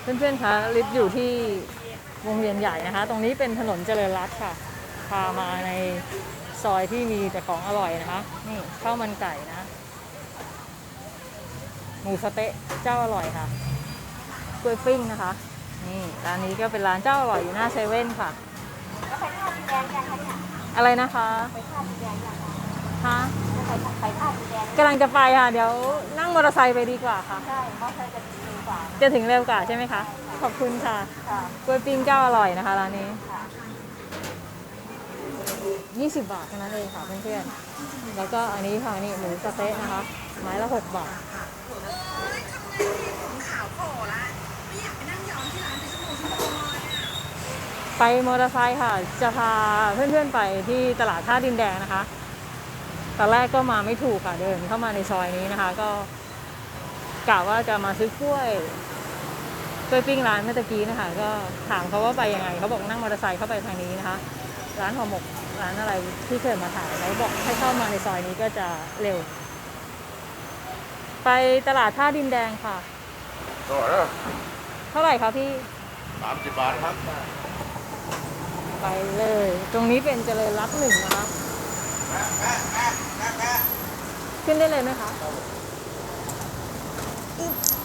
เพื่อนๆคะลิศอยู่ที่วงเวียนใหญ่นะคะ ตรงนี้เป็นถนนเจริญรัตน์ค่ะ พามาในซอยที่มีแต่ของอร่อยนะคะ นี่ข้าวมันไก่นะ หมูสะเต๊ะเจ้าอร่อยค่ะกล้วยปิ้งนะคะ นี่ร้านนี้ก็เป็นร้านเจ้าอร่อยอยู่หน้าเซเว่นค่ะแล้วไปท่าดินแดงยังคะเนี่ยอะไรนะคะไปท่าดินแดงยังคะฮะไปไปท่าดินแดงกำลังจะไปค่ะ เดี๋ยวนั่งมอเตอร์ไซค์ไปดีกว่าค่ะ ใช่มอเตอร์ไซค์จะดี กว่าจะถึงเร็วกว่าใช่ไหมคะ ขอบคุณค่ะค่ะกล้วยปิ้งเจ้าอร่อยนะคะร้านนี้ ค่ะ20 บาทเท่านั้นเองค่ะเพื่อนๆ แล้วก็อันนี้ค่ะนี่หมูสะเต๊ะนะคะ ไม้ละ 6 บาท ไปมอเตอร์ไซค์ค่ะ จะพาเพื่อนๆไปที่ตลาดท่าดินแดงนะคะ ตอนแรกก็มาไม่ถูกค่ะเดินเข้ามาในซอยนี้นะคะ ก็ กะว่าจะมาซื้อกล้วยกล้วยปิ้งร้านเมื่อตะกี้นะคะ ก็ถามเขาว่าไปยังไงเขาบอกนั่งมอเตอร์ไซค์เข้าไปทางนี้นะคะ ร้านห่อหมกร้านอะไรที่เคยมาถ่ายเขาบอกให้เข้ามาในซอยนี้ก็จะเร็ว ไปตลาดท่าดินแดงค่ะต่อแล้วเท่าไหร่คะพี่สามสิบบาทครับ ไปเลย ตรงนี้เป็นเจริญรัตน์หนึ่งนะคะ ขึ้นได้เลยไหมคะ อึ๊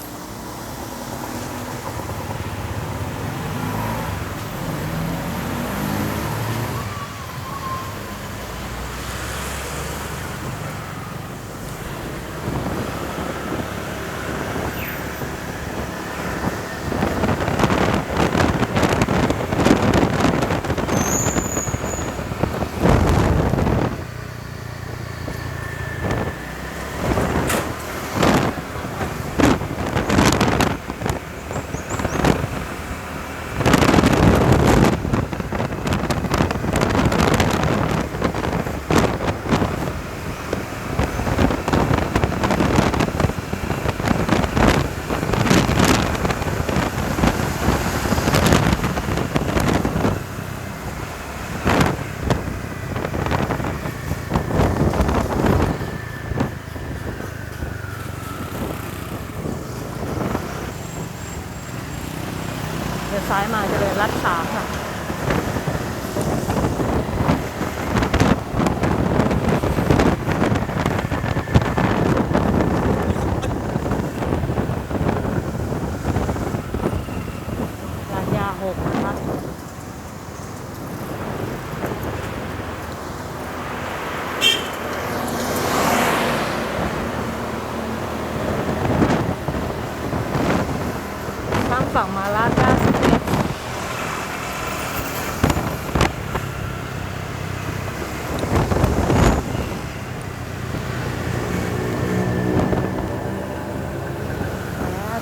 ริญรัตน์สามค่ะ ร้านยาหกนะคะ ข้ามฝั่งมาลาดก้าสิบเอ็ด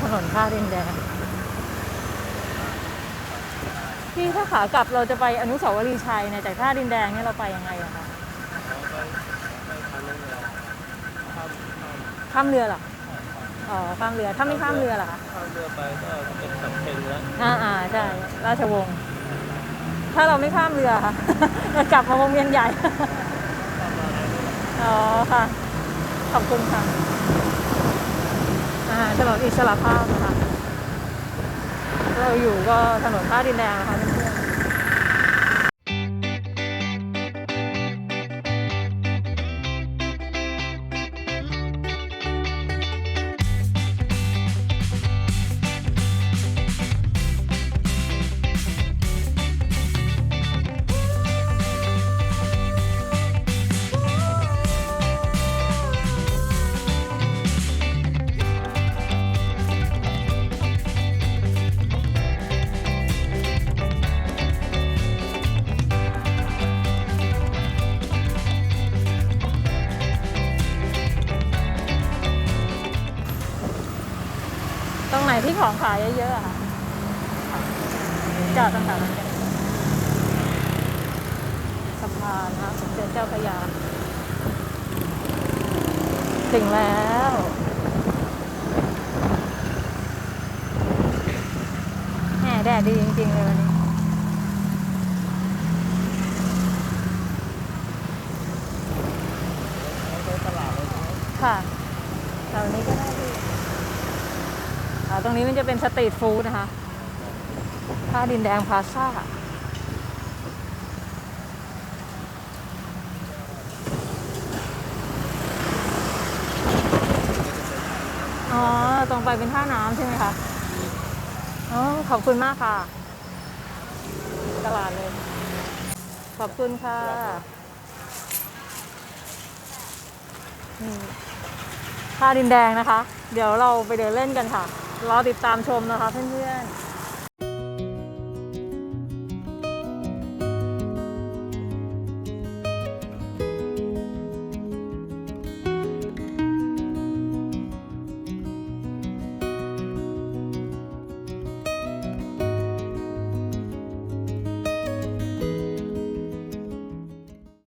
ถนนท่าดินแดงพี่ถ้าขากลับเราจะไปอนุสาวรีย์ชัยเนี่ยจากท่าดินแดงเนี่ยเราไปยังไงอะคะข้ามเรือเหรออ๋อข้ามเรือถ้าไม่ข้ามเรือเหรอคะข้ามเรือไปก็เป็นสำเพ็งแล้วอ่าอ่าใช่ราชวงศ์ถ้าเราไม่ข้ามเรือค่ะจะกลับมาวงเวียนใหญ่อ๋อค่ะขอบคุณค่ะอ่า ถนนอิสระภาพนะคะเราอยู่ก็ถนนท่าดินแดงนะคะ ที่ของขายเยอะๆอะค่ะจอดต่างๆกันสะพานนะคะสมเด็จเจ้าพระยา ถึงแล้วแหมแดดดีจริงๆเลยวันนี้ ตลาดเลยนะ ค่ะแถวนี้ก็ได้ดีอ่า ตรงนี้มันจะเป็นสตรีทฟู้ดนะคะท่าดินแดงพาซ่าอ๋อ ตรงไปเป็นท่าน้ำใช่ไหมคะ อ๋อ ขอบคุณมากค่ะ ตลาดเลย ขอบคุณค่ะท่าดินแดงนะคะ เดี๋ยวเราไปเดินเล่นกันค่ะ รอติดตามชมนะคะเพื่อนๆ